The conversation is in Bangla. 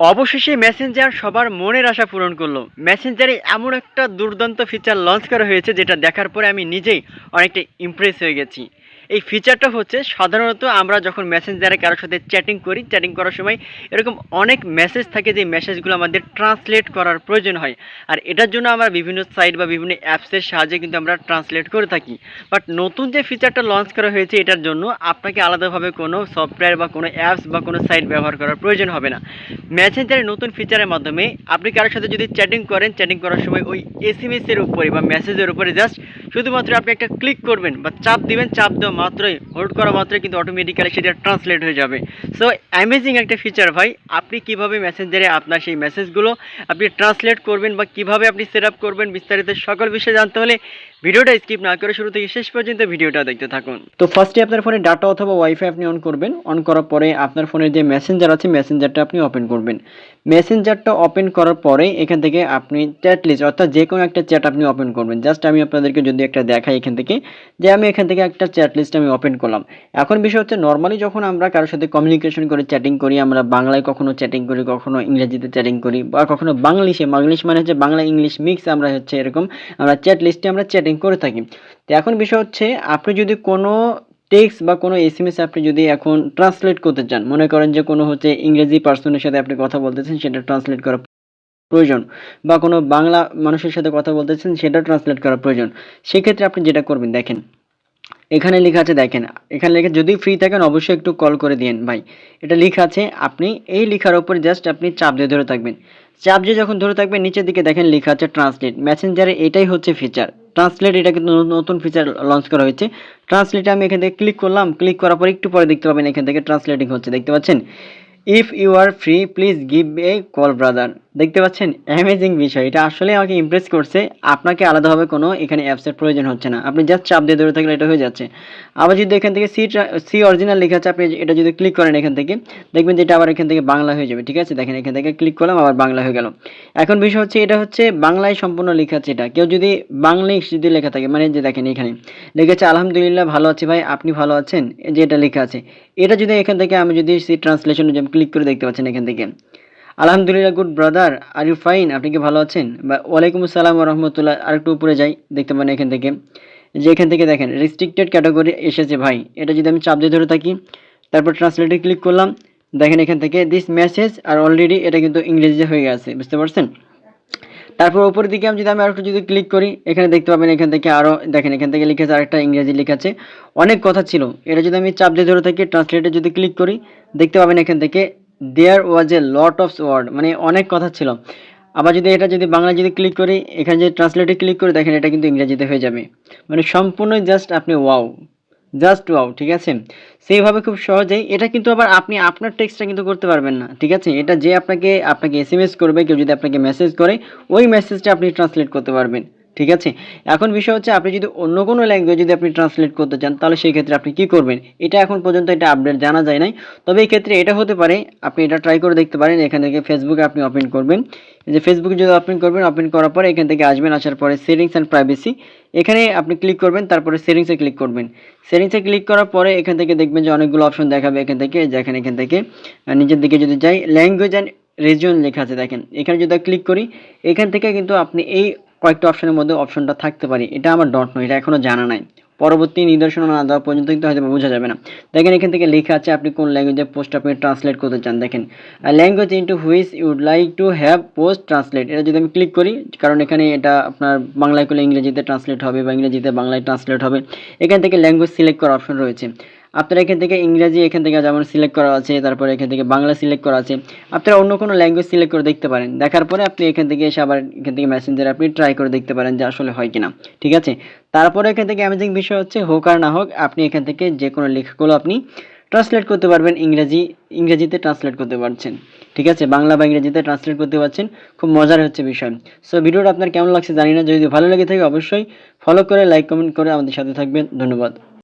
অবশেষে মেসেঞ্জার সবার মনের আশা পূরণ করল। মেসেঞ্জারে এমন একটা দুর্দান্ত ফিচার লঞ্চ করা হয়েছে যেটা দেখার পরে আমি নিজেই অনেকটা ইমপ্রেস হয়ে গেছি। এই ফিচারটা হচ্ছে সাধারণত আমরা যখন মেসেঞ্জারে কারোর সাথে চ্যাটিং করি চ্যাটিং করার সময় এরকম অনেক মেসেজ থাকে যে মেসেজগুলো আমাদের ট্রান্সলেট করার প্রয়োজন হয়। আর এটার জন্য আমরা বিভিন্ন সাইট বা বিভিন্ন অ্যাপসের সাহায্যে কিন্তু আমরা ট্রান্সলেট করে থাকি। বাট নতুন যে ফিচারটা লঞ্চ করা হয়েছে এটার জন্য আপনাকে আলাদাভাবে কোনো সফটওয়্যার বা কোনো অ্যাপস বা কোনো সাইট ব্যবহার করার প্রয়োজন হবে না। মেসেঞ্জারের নতুন ফিচারের মাধ্যমে আপনি কারোর সাথে যদি চ্যাটিং করেন চ্যাটিং করার সময় ওই এসএমএস এর উপরে বা মেসেজের উপরে জাস্ট শুধুমাত্র আপনি একটা ক্লিক করবেন বা চাপ দিবেন, চাপ দেওয়া মাত্রই হোল্ড করা মাত্রই কিন্তু অটোমেটিক্যালি সেটা ট্রান্সলেট হয়ে যাবে। সো অ্যামেজিং একটা ফিচার ভাই। আপনি কীভাবে মেসেঞ্জারে আপনার সেই মেসেজগুলো আপনি ট্রান্সলেট করবেন বা কীভাবে আপনি সেট আপ করবেন বিস্তারিত সকল বিষয়ে জানতে হলে ভিডিওটা স্কিপ না করে শুরু থেকে শেষ পর্যন্ত ভিডিওটা দেখতে থাকুন। তো ফার্স্টে আপনার ফোনে ডাটা অথবা ওয়াইফাই আপনি অন করবেন। অন করার পরে আপনার ফোনের যে মেসেঞ্জার আছে মেসেঞ্জারটা আপনি ওপেন করবেন। মেসেঞ্জারটা ওপেন করার পরে এখান থেকে আপনি চ্যাট লিস্ট অর্থাৎ যে কোনো একটা চ্যাট আপনি ওপেন করবেন। জাস্ট আমি আপনাদেরকে যদি একটা দেখাই এখান থেকে, যে আমি এখান থেকে একটা চ্যাট লিস্ট আমি ওপেন করলাম। এখন বিষয় হচ্ছে নর্মালি যখন আমরা কারোর সাথে কমিউনিকেশন করে চ্যাটিং করি, আমরা বাংলায় কখনো চ্যাটিং করি, কখনো ইংরেজিতে চ্যাটিং করি বা কখনো বাংলিশে। বাংলিশ মানে হচ্ছে বাংলা ইংলিশ মিক্স আমরা হচ্ছে এরকম, আমরা চ্যাট লিস্টে আমরা চ্যাটিং করে থাকি। তো এখন বিষয় হচ্ছে, আপনি যদি কোনো টেক্সট বা কোনো এসএমএস আপনি যদি এখন ট্রান্সলেট করতে চান, মনে করেন যে কোনো হচ্ছে ইংরেজি পার্সনের সাথে আপনি কথা বলতেছেন, সেটা ট্রান্সলেট করা প্রয়োজন বা কোনো বাংলা মানুষের সাথে কথা বলতেছেন, সেটা ট্রান্সলেট করা প্রয়োজন। সেক্ষেত্রে আপনি যেটা করবেন, দেখেন এখানে লেখা আছে, দেখেন, এখানে লেখা, যদি ফ্রি থাকেন, অবশ্যই একটু কল করে দিন ভাই। এটা লেখা আছে, আপনি এই লেখার উপর জাস্ট আপনি চাপ দিয়ে ধরে থাকবেন। চাপ দিয়ে যখন ধরে থাকবেন, নিচের দিকে দেখেন লেখা আছে ট্রান্সলেট মেসেঞ্জারে এটাই হচ্ছে ফিচার ট্রান্সলেট এটা কিন্তু নতুন ফিচার লঞ্চ করা হয়েছে। ট্রান্সলেটে আমি এখান থেকে ক্লিক করলাম ক্লিক করার পর একটু পরে দেখতে পাবেন এখান থেকে ট্রান্সলেটিং হচ্ছে, দেখতে পাচ্ছেন? If you are free please give a call brother দেখতে পাচ্ছেন অ্যামেজিং বিষয়। এটা আসলে আমাকে ইমপ্রেস করছে। আপনাকে আলাদাভাবে কোনো এখানে অ্যাপসের প্রয়োজন হচ্ছে না। আপনি জাস্ট চাপ দিয়ে ধরে থাকলে এটা হয়ে যাচ্ছে। আবার যদি এখান থেকে সি সি অরিজিনাল লেখা আছে, আপনি এটা যদি ক্লিক করেন এখান থেকে, দেখবেন যে এটা আবার এখান থেকে বাংলা হয়ে যাবে, ঠিক আছে? দেখেন এখান থেকে ক্লিক করলাম, আবার বাংলা হয়ে গেল। এখন বিষয় হচ্ছে, এটা হচ্ছে বাংলায় সম্পূর্ণ লেখা আছে এটা। কেউ যদি বাংলিশ যদি লেখা থাকে মানে যে দেখেন এখানে, লেখেছে, আলহামদুলিল্লাহ, ভালো আছে ভাই, আপনি ভালো আছেন? যে এটা লেখা আছে। এটা যদি এখান থেকে আমি যদি সি ট্রান্সলেশন ক্লিক করে দেখতে পাচ্ছেন এখান থেকে আলহামদুলিল্লাহ good brother are you fine আপনি কি ভালো আছেন? বা ওয়ালাইকুম আসসালাম রহমতুল্লাহ। আর একটু উপরে যাই, দেখতে পারেন এখান থেকে। যে এখান থেকে দেখেন রেস্ট্রিক্টেড ক্যাটাগরি এসেছে ভাই। এটা যদি আমি চাপ দিয়ে ধরে থাকি, তারপর ট্রান্সলেটে ক্লিক করলাম, দেখেন এখান থেকে দিস মেসেজ আর অলরেডি এটা কিন্তু ইংরেজিতে হয়ে গেছে, বুঝতে পারছেন? তারপর উপরের দিকে আমি যদি আমি আরেকটু যদি ক্লিক করি, এখানে দেখতে পাবেন এখান থেকে আরও দেখেন এখান থেকে লিখেছে আরেকটা ইংরেজি লেখা আছে। অনেক কথা ছিল। এটা যদি আমি চাপ দিয়ে ধরে থাকি ট্রান্সলেটে যদি ক্লিক করি, দেখতে পাবেন এখান থেকে there was a lot of word মানে অনেক কথা ছিল। আবার যদি এটা যদি বাংলা যদি ক্লিক করি, এখানে যদি ট্রান্সলেটে ক্লিক করি, দেখেন এটা কিন্তু ইংরেজিতে হয়ে যাবে। মানে সম্পূর্ণ জাস্ট আপনি ওয়াও জাস্ট ওয়াও ঠিক আছে? সেইভাবে খুব সহজেই এটা কিন্তু আবার আপনি আপনার টেক্সটটা কিন্তু করতে পারবেন না, ঠিক আছে? এটা যে আপনাকে আপনাকে এসএমএস করবে, কেউ যদি আপনাকে মেসেজ করে, ওই মেসেজটা আপনি ট্রান্সলেট করতে পারবেন। ঠিক আছে? এখন বিষয় হচ্ছে আপনি যদি অন্য কোনো ল্যাঙ্গুয়েজ যদি আপনি ট্রান্সলেট করতে চান, তাহলে সেই ক্ষেত্রে আপনি কি করবেন? এটা এখন পর্যন্ত এটা আপডেট জানা যায় নাই। তবে এই ক্ষেত্রে এটা হতে পারে, আপনি এটা ট্রাই করে দেখতে পারেন, এখান থেকে ফেসবুকে আপনি ওপেন করবেন। যে ফেসবুকে যদি ওপেন করবেন ওপেন করার পরে এখান থেকে আসবেন, আসার পরে সেটিংস অ্যান্ড প্রাইভেসি এখানে আপনি ক্লিক করবেন, তারপরে সেটিংসে ক্লিক করবেন। সেটিংসে ক্লিক করার পরে এখান থেকে দেখবেন যে অনেকগুলো অপশন দেখাবে এখান থেকে দেখেন এখান থেকে। নিচের দিকে যদি যাই ল্যাঙ্গুয়েজ অ্যান্ড রিজন লেখা আছে, দেখেন। এখানে যদি ক্লিক করি, এখান থেকে কিন্তু আপনি এই কয়েকটা অপশনের মধ্যে অপশনটা থাকতে পারে। এটা আমার ডট নয়, এটা এখনও জানা নাই। পরবর্তী নিদর্শন না দেওয়া পর্যন্ত কিন্তু হয়তো বোঝা যাবে না। দেখেন এখান থেকে লেখা আছে আপনি কোন ল্যাঙ্গুয়েজে পোস্ট আপনি ট্রান্সলেট করতে চান। দেখেন language into which you'd like to have post translate এটা যদি আমি ক্লিক করি, কারণ এখানে এটা আপনার বাংলায় করলে ইংরেজিতে ট্রান্সলেট হবে বা ইংরেজিতে বাংলায় ট্রান্সলেট হবে। এখান থেকে ল্যাঙ্গুয়েজ সিলেক্ট করার অপশন রয়েছে। আপনারা এখান থেকে ইংরেজি এখান থেকে যেমন সিলেক্ট করা আছে, তারপরে এখান থেকে বাংলা সিলেক্ট করা আছে, আপনারা অন্য কোনো ল্যাঙ্গুয়েজ সিলেক্ট করে দেখতে পারেন। দেখার পরে আপনি এখান থেকে এসে আবার এখান থেকে মেসেঞ্জারে আপনি ট্রাই করে দেখতে পারেন যে আসলে হয় কিনা। ঠিক আছে? তারপরে এখান থেকে অ্যামেজিং বিষয় হচ্ছে, হোক আর না হোক, আপনি এখান থেকে যে কোনো লেখাগুলো আপনি ট্রান্সলেট করতে পারবেন, ইংরেজি, ইংরেজিতে ট্রান্সলেট করতে পারছেন। ঠিক আছে? বাংলা বা ইংরেজিতে ট্রান্সলেট করতে পারছেন, খুব মজার হচ্ছে বিষয়। সো ভিডিওটা আপনার কেমন লাগছে জানি না, যদি ভালো লেগে থাকে অবশ্যই ফলো করে লাইক কমেন্ট করে আমাদের সাথে থাকবেন। ধন্যবাদ।